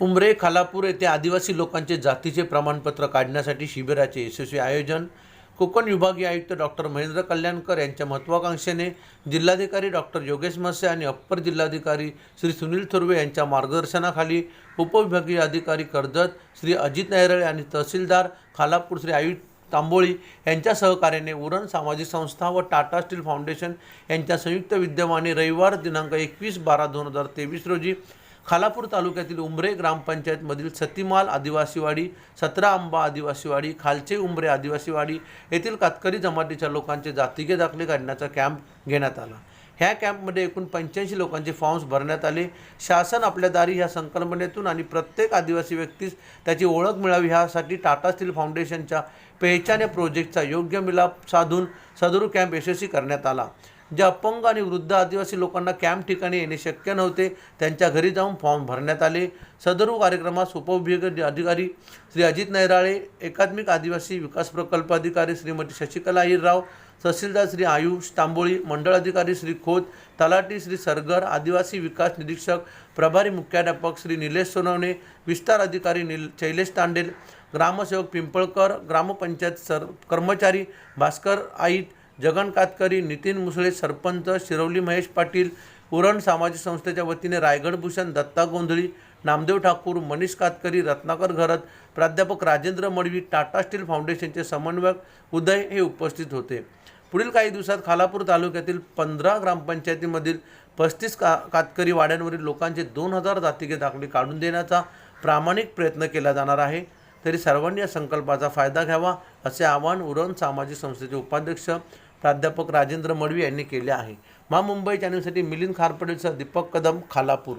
उमरे खालापूर येथे आदिवासी लोकांचे जातीचे प्रमाणपत्र काढण्यासाठी शिबिराचे यशस्वी आयोजन कोकण विभागीय आयुक्त डॉक्टर महेंद्र कल्याणकर यांच्या महत्त्वाकांक्षेने जिल्हाधिकारी डॉक्टर योगेश मसे आणि अप्पर जिल्हाधिकारी श्री सुनील थुर्वे यांच्या मार्गदर्शनाखाली उपविभागीय अधिकारी कर्जत श्री अजित नैरळे आणि तहसीलदार खालापूर श्री आयुक्त तांबोळी यांच्या सहकार्याने उरण सामाजिक संस्था व टाटा स्टील फाउंडेशन यांच्या संयुक्त विद्यमाने रविवार दिनांक एकवीस बारा दोन हजार तेवीस रोजी खालापूर तालुक्यातील उंबरे ग्रामपंचायतमधील सतीमाल आदिवासीवाडी सतरा आंबा आदिवासीवाडी खालचे उंबरे आदिवासीवाडी येथील कातकरी जमातीच्या लोकांचे जातीगे दाखले काढण्याचा कॅम्प घेण्यात आला. ह्या कॅम्पमध्ये एकूण पंच्याऐंशी लोकांचे फॉर्म्स भरण्यात आले. शासन आपल्या दारी ह्या संकल्पनेतून आणि प्रत्येक आदिवासी व्यक्तीस त्याची ओळख मिळावी ह्यासाठी टाटा स्टील फाउंडेशनच्या पेहचान या प्रोजेक्टचा योग्य मिलाप साधून सदरू कॅम्प यशस्वी करण्यात आला. ज्या अपंग आणि वृद्ध आदिवासी लोकांना कॅम्प ठिकाणी येणे शक्य नव्हते त्यांच्या घरी जाऊन फॉर्म भरण्यात आले. सदरू कार्यक्रमास उपविभागीय अधिकारी श्री अजित नैराळे एकात्मिक आदिवासी विकास प्रकल्प अधिकारी श्रीमती शशिकला अहिरराव तहसीलदार श्री आयुष तांबोळी मंडळ अधिकारी श्री खोत तलाटी श्री सरगर आदिवासी विकास निरीक्षक प्रभारी मुख्याध्यापक श्री निलेश सोनवणे विस्तार अधिकारी निल शैलेश तांडेल ग्रामसेवक पिंपळकर ग्रामपंचायत सर कर्मचारी भास्कर आईट जगन कातकरी नितीन मुसळे सरपंच शिरवली महेश पाटील उरण सामाजिक संस्थेच्या वतीने रायगड भूषण दत्ता गोंधळी नामदेव ठाकूर मनीष कातकरी रत्नाकर घरत प्राध्यापक राजेंद्र मडवी टाटा स्टील फाउंडेशनचे समन्वयक उदय हे उपस्थित होते. पुढील काही दिवसात खालापूर तालुक्यातील पंधरा ग्रामपंचायतीमधील पस्तीस का कातकरी वाड्यांवरील लोकांचे दोन हजार जातीय दाखले काढून देण्याचा प्रामाणिक प्रयत्न केला जाणार आहे. तरी सर्वांनी या संकल्पाचा फायदा घ्यावा असे आवाहन उरण सामाजिक संस्थेचे उपाध्यक्ष प्राध्यापक राजेंद्र मडवी यांनी केले आहे. मा मुंबई चॅनलसाठी मिलिंद खारपडेसह दीपक कदम खालापूर.